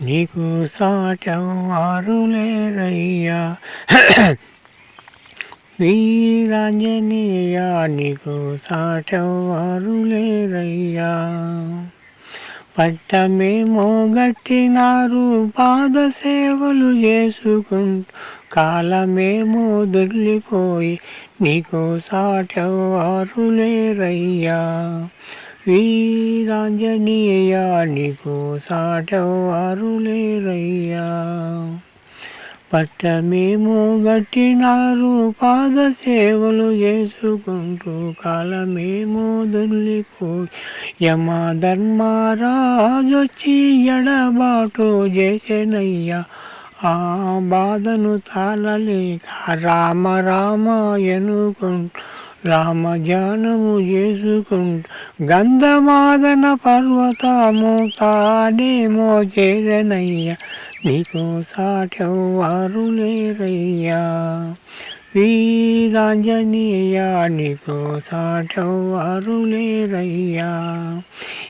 నీకు సాటం ఆరులేరయ్యా వీరాంజనేయ నీకు సాటం ఆరులేరయ్యా పట్టమేమో గట్టినారు పాద సేవలు చేసుకుంటూ కాలమేమో దొర్లిపోయి నీకు సాటం ఆరులేరయ్యా వీరాంజనేయ నీకు సాటవారు లేరయ్యా పట్టమేమో గట్టినారు పాద సేవలు చేసుకుంటూ కాలమేమో దొల్లిపోయి యమ ధర్మరాజొచ్చి ఎడబాటు చేసేనయ్యా. ఆ బాధను తాళలేక రామ రామ ఎనుకుంటూ రామజానము చేసుకుంటూ గంధమాదన పర్వతము తాడేమో చేరనయ్యా నీకు సాటవారు లేరయ్యా వీరాంజనేయ నీకు సాటవారు లేరయ్యా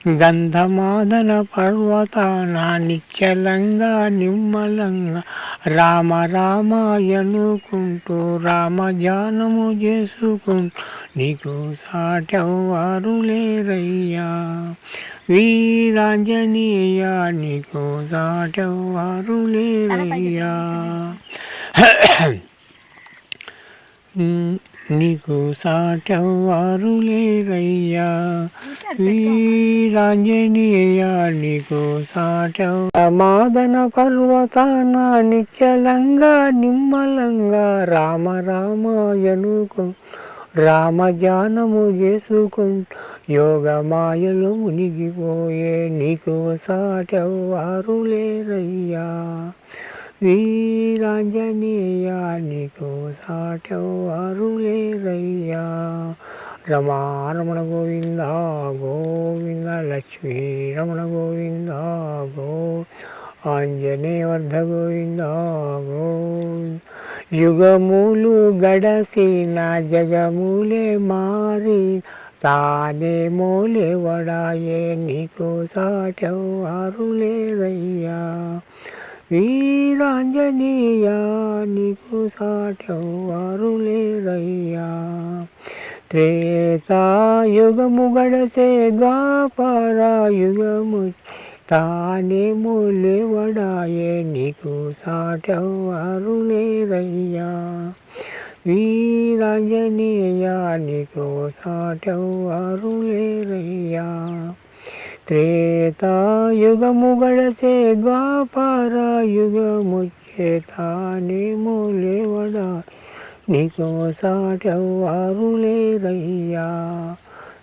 గంధమాదన పర్వతాన నిశ్చలంగా నిమ్మలంగా రామ రామ ఎనుకుంటూ రామజానము చేసుకుంటూ నీకు సాటవారు లేరయ్యా. వీరాంజనేయ నీకు సాటవారు లేరయ్యా. నీకు సాటవారు లేరయ్యా వీరాంజనేయ నీకు సాట మాదన పర్వతాన నిశ్చలంగా నిమ్మలంగా రామ రామాయణుకు రామజానము చేసుకుంటూ యోగ మాయలు మునిగిపోయే నీకు సాటవారు లేరయ్యా. వీరాంజనేయ నీకు సాటవారు లేరయ్యా रमण గోవింద గోవింద లక్ష్మీ రమణ గోవింద గో ఆంజనేయవర్ధ గోవింద గోవింద యుగములు గడసిన జగములే మారి తానే మూలే వడాయే నీకు సాటవారు లేరయ్యా వీరాంజనేయ నీకు సాటవారు లేరయ్యా త్రేతాయుగము గడసే ద్వాపర యుగము తానే మూలేవడాయే నీకు త్రేతాయుగముగడసే లేరయ్యా వీరాంజనేయ నీకు సాటవారు లేరయ్యా. త్రేతాయుగము గడసే ద్వాపర యుగము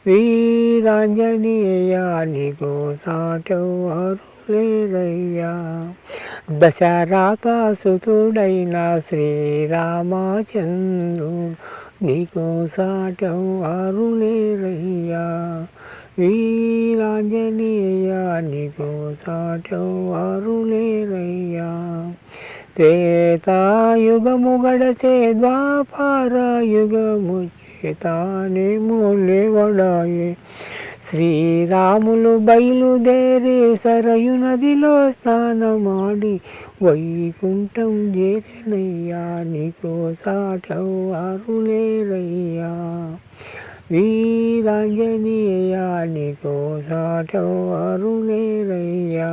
వీరాంజనేయ నీకు సాటవారు లేరయ్యా. దశరాత శ్రీరామచంద్రు నీకు సాటవారు లేరయ్యా. వీరాంజనేయ నీకు సాటవారు లేరయ్యా త్రేతాయుగము గడసే ద్వాపార యుగము చేతానే మూలేవడాయే శ్రీరాములు బయలుదేరి సరయు నదిలో స్నానమాడి వైకుంఠం చేరనయ్యా నీకో సాటవారు లేరయ్యా వీరాంజనేయ నీకు సాటవారు లేరయ్యా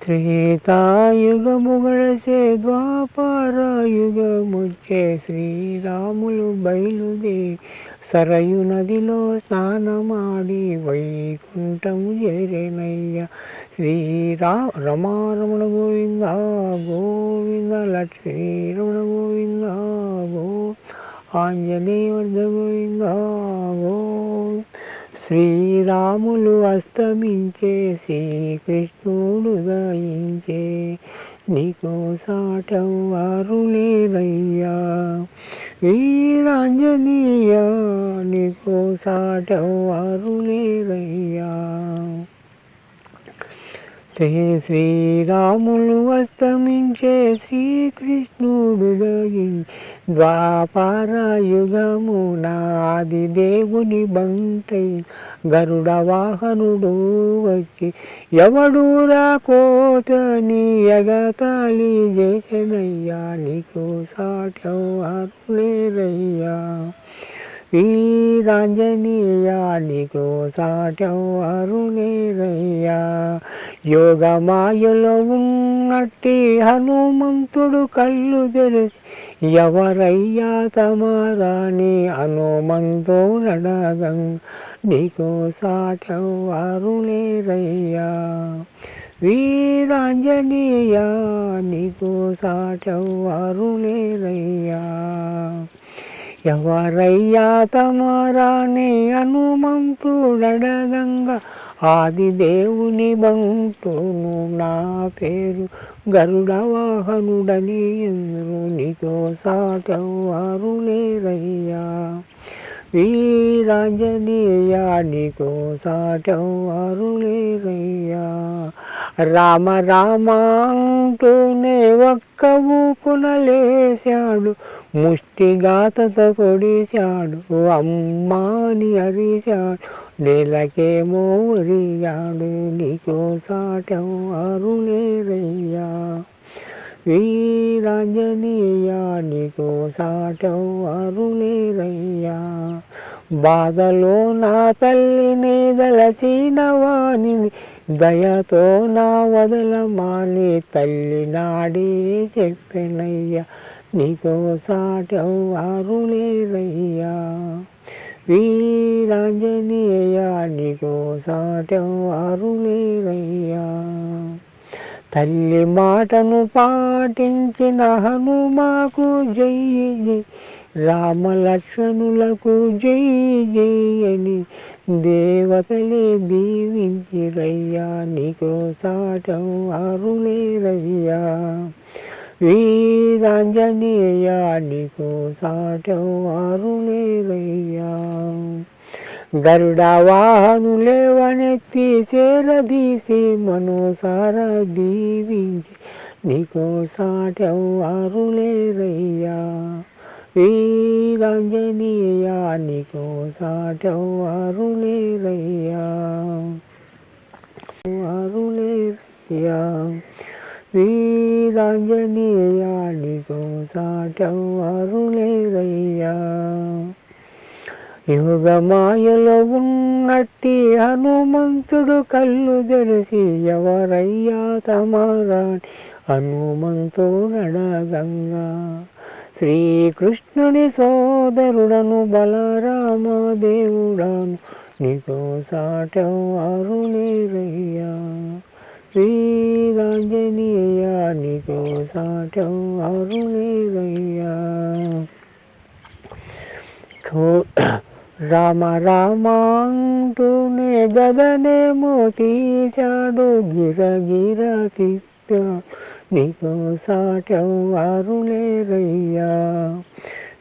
త్రేతాయుగము గడసే ద్వాపర శ్రీరాములు బయలుదేరి సరయు నదిలో స్నానమాడి వైకుంఠము చేరేనయ్య శ్రీరా రమారమణ గోవింద గోవింద లక్ష్మీ రమణ గోవింద గో ఆంజనేయవర్ధ గోవింద శ్రీరాములు అస్తమించే శ్రీకృష్ణుడు దయించే నీకు సాటవారు లేరయ్యా వీరాంజనేయ నీకు సాటవారు లేరయ్యా శ్రీ శ్రీరాములు అస్తమించే శ్రీకృష్ణుడు ద్వాపారాయుగమున నాది దేవుని బంటై. గరుడ వాహనుడు వచ్చి ఎవడు రాకోతని ఎగతాళి చేసినయ్యా నీకు సాటవారులేరయ్యా వీరాంజనేయా నీకు సాటవారులేరయ్యా యోగమాయలో ఉన్నట్టి హనుమంతుడు కళ్ళు తెరిచి ఎవరయ్యా తమారాని హనుమంతో నడగం. నీకు సాటవారు లేరయ్యా వీరాంజనేయ నీకు సాటవారు లేరయ్యా ఎవరయ్యా తమరాని హనుమంతుడగంగా ఆది దేవుని బంటును నా పేరు గరుడ వాహనుడని ఎందు నీతో సాటవారు లేరయ్యా. వీరాంజనేయ నీకో సాటవారు లేరయ్యా. రామ రామ అంటూనే ఒక్క ఊకున లేశాడు ముష్టిగాతతో కొడిశాడు అమ్మాని అరిశాడు నెలకేమో ఒరిగాడు. నీకో సాటం అరుణేరయ్యా. వీరాంజనేయ నీకో సాటం అరుణేరయ్యా. బాధలో నా తల్లిని దలసిన వాణిని దయతో నా వదలమాని తల్లి నాడే చెప్పినయ్యా. నీకో సాటవారు లేరయ్యా వీరాంజనేయ నీకో సాటవారు లేరయ్యా తల్లి మాటను పాటించిన హనుమాకు జై జై రామలక్ష్మణులకు జై జై అని దేవతలే దీవించిరయ్యా నీకో సాటం అరుణేరయ్యా. వీరాంజనేయ నీకో సాటం అరులేరయ్యా గరుడ వాహనులేవనెత్తి చేరదీసి మనోసార దీవించి నీకో సాటవారు లేరయ్యా వీరాంజనేయ నీకో సాటవారు లేరయ్యా వారు లేరయ్యా వీరాంజనేయ నీకో సాటవారు లేరయ్యా యుగమాయలో ఉన్నట్టి హనుమంతుడు కళ్ళు తెరిచి ఎవరయ్యా తమరాని హనుమంతుడగంగా శ్రీకృష్ణుని సోదరుడను బలరామదేవుడను నీకో సాటవారు లేరయ్యా శ్రీ నీకో సాటవారు లేరయ్యా రామ రామాంటూనే గదనేమో తీశాడు గిర గిర తిప్పాడు నీకు సాటవారు లేరయ్యా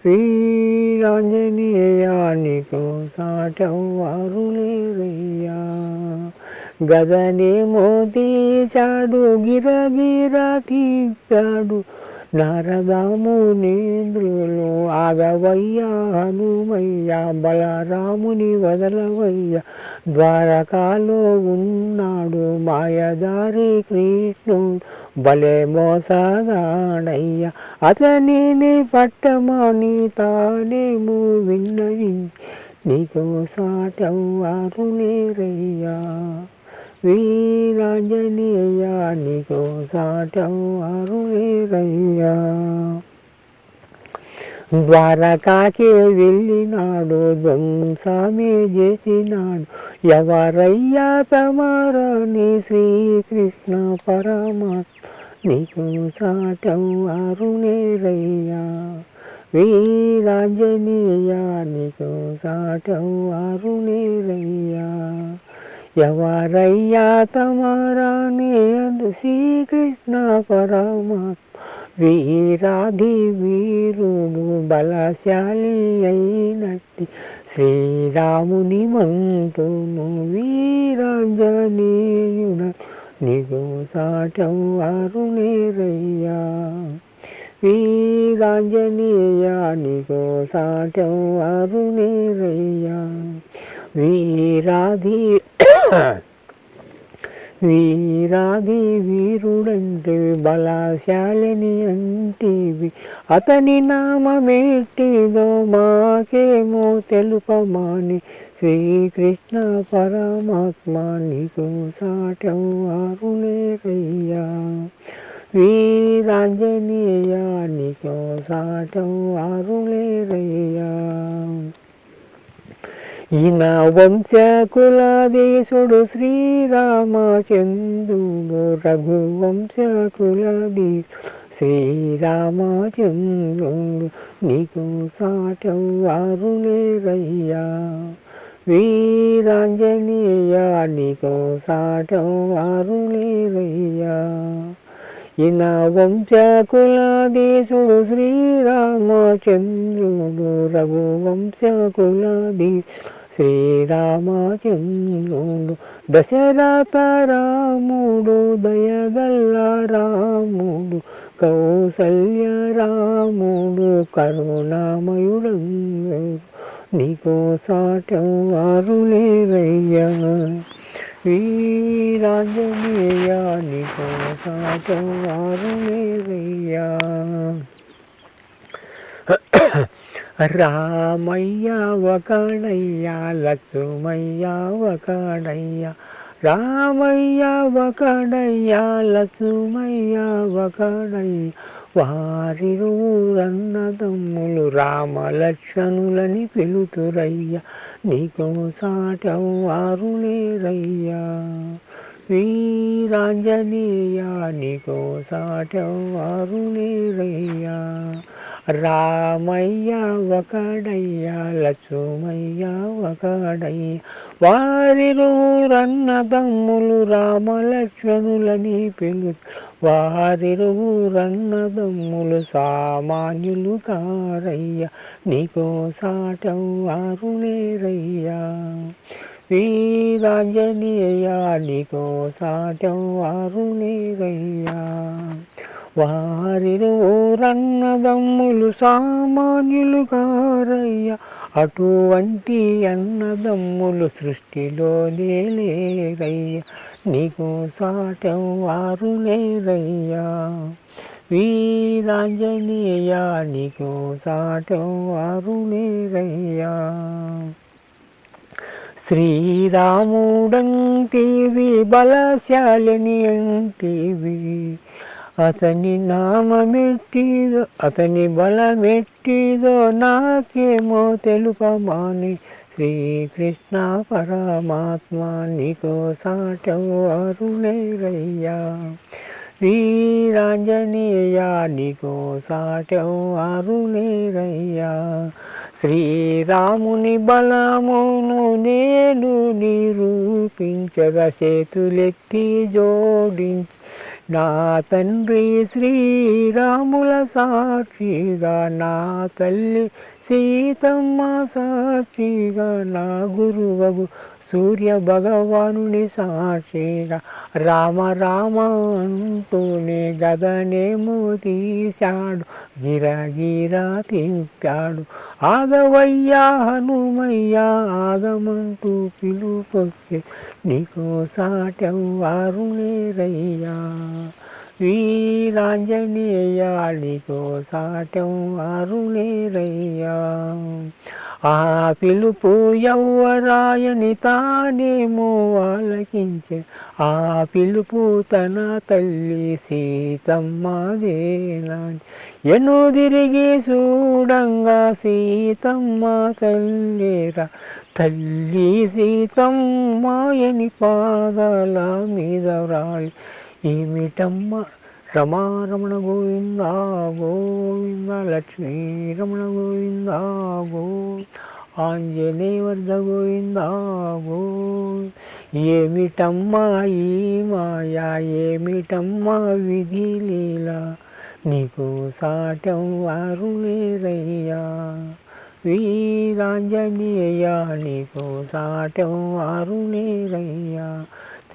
వీరాంజనేయ నీకు సాటవారు లేరయ్యా గదనేమో తీశాడు గిర గిరగిరా తిప్పాడు నారదామునేంద్రులు ఆగవయ్యా హనుమయ్య బలరాముని వదలవయ్య ద్వారకాలో ఉన్నాడు మాయదారి కృష్ణుడు. భలే మోసగాడయ్య అతనిని పట్టమని తానేమో విన్నవి. నీకు సాటవారు లేరయ్యా. వీరజనీయా నీకో సాటవారు లేరయ్యా ద్వారకాకి వెళ్ళినాడు ధ్వంసమే చేసినాడు. ఎవరయ్యా తమరాని శ్రీకృష్ణ పరమాత్మ నీకు సాటవారు లేరయ్యా వీరాంజనేయ నీకు సాటవారు లేరయ్యా ఎవరయ్యా తమరాని శ్రీకృష్ణ పరమాత్మ. వీరాధి వీరుడు బలశాలి అయినట్టి శ్రీరాముని మంతును వీరాంజనేయుడ నీకు సాటెవ్వారు లేరయ్యా వీరాంజనేయ నీకు సాటెవ్వారు లేరయ్యా వీరాధి వీరాది వీరుడంటే బలాశాలిని అంటివి. అతని నామేటిదో మాకేమో తెలుపమాని. శ్రీకృష్ణ పరమాత్మ నీకు సాటెవ్వారు లేరయ్యా వీరాంజనేయ నీకు సాటెవ్వారు లేరయ్యా ఈయన వంశకులదేశుడు శ్రీరామచంద్రుడు రఘు వంశకులదేశుడు శ్రీరామచంద్రుడు నీకు సాటవ్వారు లేరయ్యా వీరాంజనేయ నీకు సాటవ్వారు లేరయ్యా ఈయన వంశకులాదేశుడు శ్రీరామచంద్రుడు రఘువంశకులాదేశుడు శ్రీరామచంద్రుడు దశరథ రాముడు దయగల్ల రాముడు కౌసల్య రాముడు కరుణామయుడు నీకో సాటవారు లేరయ్యా. వీరాంజనేయ నీకో సాటవారు లేరయ్యా. రామయ్య ఒకడయ్యా లక్ష్మయ్య ఒకడయ్యా రామయ్య ఒకడయ్యా లక్ష్మయ్య ఒకడయ్య రామ రామలక్ష్మణులని పిలుతురయ్యా నీకో సాటవారు లేరయ్యా. వీరాంజనేయ నీకో సాటవారు లేరయ్యా. రామయ్య ఒకడయ్య లక్ష్మయ్య ఒకడయ్య వారిరువురన్నదమ్ములు రామలక్ష్మణులని పిలు వారిరువురన్నదమ్ములు సామాన్యులు కారయ్య. నీకో సాటవారు లేరయ్యా. వీరాంజనేయ నీకో సాటవారు లేరయ్యా. వారిరువురన్నదమ్ములు సామాన్యులు కారయ్య అటువంటి అన్నదమ్ములు సృష్టిలోనే లేరయ్య నీకు సాటవారు లేరయ్యా. వీరాంజనేయ నీకు సాటం వారు లేరయ్యా. శ్రీరాముడంటివి బలశాలిని అంటివి అతని నామమెట్టిదో అతని బలమెట్టిదో నాకేమో తెలుపమాని. శ్రీకృష్ణ పరమాత్మ నీకో సాటవారు లేరయ్యా వీరాంజనేయ నీకో సాటవారు లేరయ్యా శ్రీరాముని బలమును నేను నిరూపించగ చేతులెత్తి జోడించి నా తండ్రి శ్రీరాముల సాక్షిగా నా తల్లి సీతమ్మ సాక్షిగా నా గురువగు సూర్య భగవానుని సాక్షిగా రామ రామ అంటూనే గదనేమో తీశాడు గిరగిరా తింపాడు ఆగవయ్యా హనుమయ్యా ఆగమంటూ పిలుపొచ్చే నీకో సాటెవ్వారు లేరయ్యా వీరాంజనేయ నీకో సాటెవ్వారు లేరయ్యా ఆ పిలుపు ఎవ్వరాయని తానేమో ఆలకించే ఆ పిలుపు తన తల్లి సీతమ్మదేనాని ఎను తిరిగి చూడంగా సీతమ్మ తల్లిరా. తల్లి సీతమ్మ ఎని పాదాల మీద రాలి ఏమిటమ్మ రమారమణ గోవింద గోవింద లక్ష్మీ రమణ గోవింద గో ఆంజనేయవర్ధ గోవింద గో ఏమిటమ్మా ఈ మాయా? ఏమిటమ్మా విధి లీలా? నీకు సాటం వారు లేరయ్యా వీరాంజనేయ నీకు సాటం వారు లేరయ్యా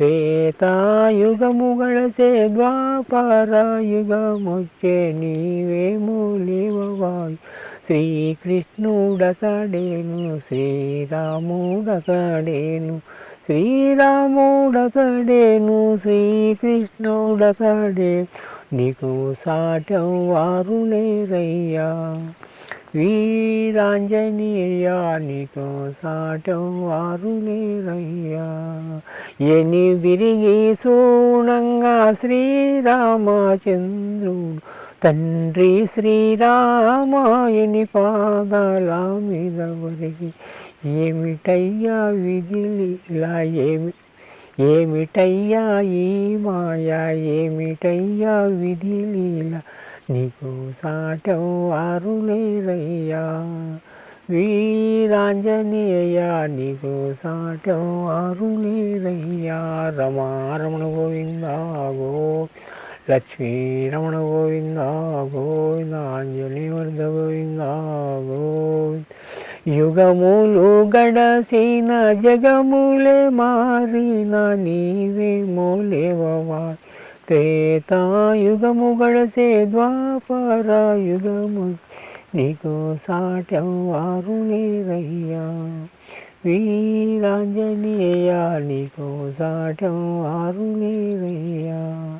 త్రేతాయుగముగళసే ద్వాపర యుగమొచ్చే నీవేమో లేవవాయు శ్రీకృష్ణుడతడేను శ్రీరాముడతడేను శ్రీరాముడతడేను శ్రీకృష్ణుడతడే నీకు సాటం వారు లేరయ్యా. వీరాంజనేయ నీకు సాటం వారు లేరయ్యా ఎని తిరిగి సూణంగా శ్రీరామచంద్రుడు తండ్రి శ్రీరామాయని పాదాల మీద వరిగి ఏమిటయ్యా విధిలా ఏమి ఏమిటయ్యా ఈ మాయా? ఏమిటయ్యా విధిలీలా నీకు సాటం వారు లేరయ్యా వీరాంజనేయ నీకు సాటం వారు రమా రమణ గోవిందా గో లక్ష్మీ రమణ గోవింద గోవింద ఆంజనేయ వర్ధ గోవింద గోవింద. యుగములు గడసిన జగములే మారిన నీవే మోలేవవా. త్రేతాయుగము గడసే ద్వాపరాయుగము. నీకు సాటం వారు లేరయ్యా వీరాంజనేయ నీకు సాటం వారు లేరయ్యా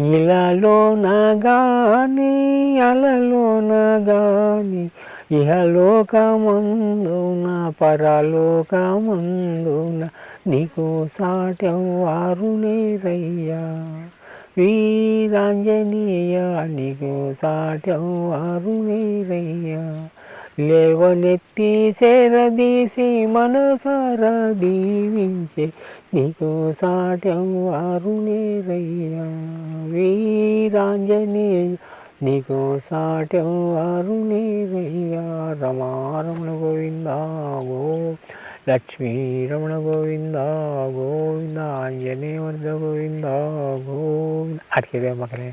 ఇలాలోన గాని అలలోన గాని ఇహలోకమందున పరలోకమందున నీకు సాటం వారు లేరయ్యా వీరాంజనేయ నీకు సాఠ్యం వారు లేవనెత్తి శరదీసి మనసార దీవించే నీకు సాఠ్యం వారు వీరాంజనేయ నీకు సాఠ్యం వారు లేరయ్యా రమారమణ గోవింద గో లక్ష్మీ రమణ గోవింద గోవింద ఆంజనేయ వర్ధ గోవింద. గోవింద అడిగే మకలే